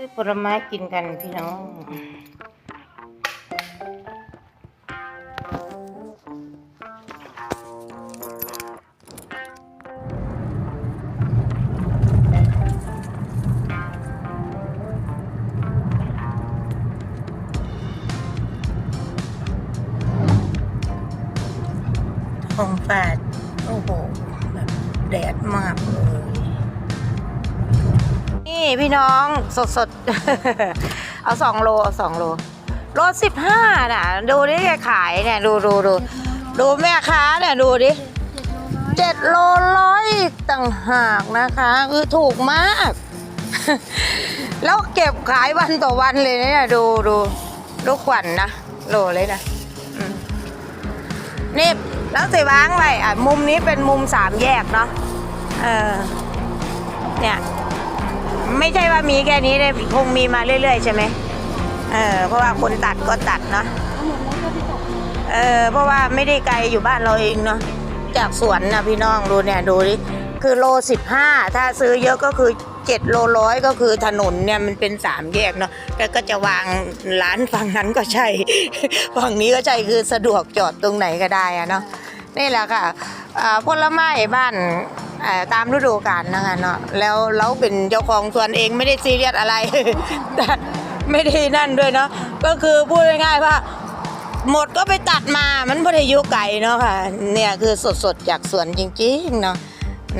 ซื้อผลไม้กินกันพี่น้องท้องฟ้าโอ้โหแบบแดดมากเลย พี่น้องสดสดเอาสองโลเอาสองโลโลสิบห้าน่ะ ดูดิแกขายเนี่ยดูดูดูดูแม่ค้าเนี่ยดูดิเจ็ดโลร้อยต่างหากนะคะ คือถูกมาก แล้วเก็บขายวันต่อวันเลยเนี่ยดูดูดูขวัญนะโลเลยนะนี่แล้วสิวางไว้อะมุมนี้เป็นมุมสามแยกเนาะเออเนี่ย ไม่ใช่ว่ามีแค่นี้เลยคงมีมาเรื่อยๆใช่ไหมเออเพราะว่าคนตัดก็ตัดเนาะเออเพราะว่าไม่ได้ไกลอยู่บ้านเราเองเนาะจากสวนนะพี่น้องดูเนี่ยดูดิคือโลสิบห้าถ้าซื้อเยอะก็คือเจ็ดโลร้อยก็คือถนนเนี่ยมันเป็นสามแยกเนาะแล้วก็จะวางร้านฝั่งนั้นก็ใช่ฝั่งนี้ก็ใช่คือสะดวกจอดตรงไหนก็ได้อะเนาะนี่แหละค่ะผลไม้บ้าน ตามฤดูกาลนะคะเนาะแล้วเราเป็นเจ้าของสวนเองไม่ได้ซีเรียสอะไรแต่ไม่ได้นั่นด้วยเนาะก็คือพูดง่ายๆว่า หมดก็ไปตัดมามันพอดียุไก่เนาะค่ะ เนี่ยคือสดๆจากสวนจริงๆเนาะ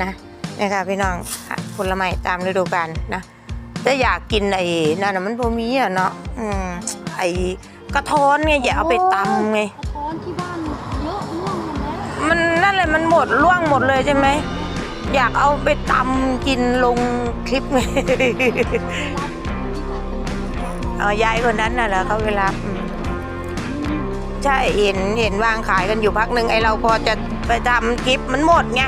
นะเนี่ยค่ะพี่น้องผลไม้ตามฤดูกาลนะถ้าอยากกินไอ้นั่นน่ะมันพอมีอะเนาะอืมไอ้กระท้อนไงอย่าเอาไปตำไงกระท้อนที่บ้านเยอะร่วงหมดแล้วมันนั่นเลยมันหมดล่วงหมดเลยใช่ไหม อยากเอาไปตำกินลงคลิปไงเอายายคนนั้นน่ะเหรอเขาเวลาใช่เห็นเห็นวางขายกันอยู่พักหนึ่งไอเราพอจะไปทำคลิปมันหมดไง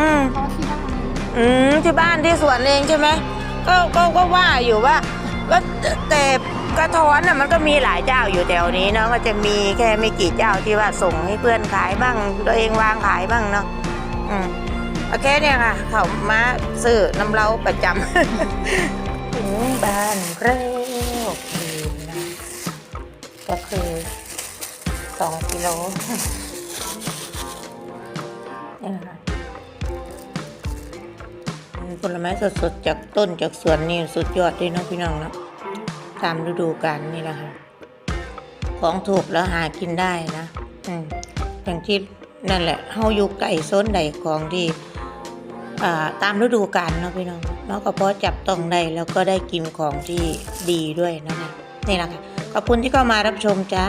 อืมท้อที่บ้านอืมที่บ้านที่สวนเองใช่ไหมก็ก็ก็ว่าอยู่ว่าก็แต่กระท้อนน่ะมันก็มีหลายเจ้าอยู่แถวนี้เนาะก็จะมีแค่ไม่กี่เจ้าที่ว่าส่งให้เพื่อนขายบ้างตัวเองวางขายบ้างเนาะอืม โอเคเนี่ยค่ะ เขามาซื้อน้ำเล้าประจำ ถึงบ้านเร็วคืนะก็คือสองกิโลนี่นะคะผลไม้สดๆ จากต้นจากสวนนี่สุดยอดเลยเนาะพี่น้องนะตามฤดูกาลนี่แหละค่ะ ของถูกแล้วหากินได้นะ อืมอย่างที่นั่นแหละเฮาอยู่ไก่โซนใดของที่อ่า ตามฤดูกาลเนาะพี่น้องเนาะก็เพราะจับต้องได้แล้วก็ได้กินของที่ดีด้วยนะคะนี่แหละค่ะขอบคุณที่เข้ามารับชมจ้า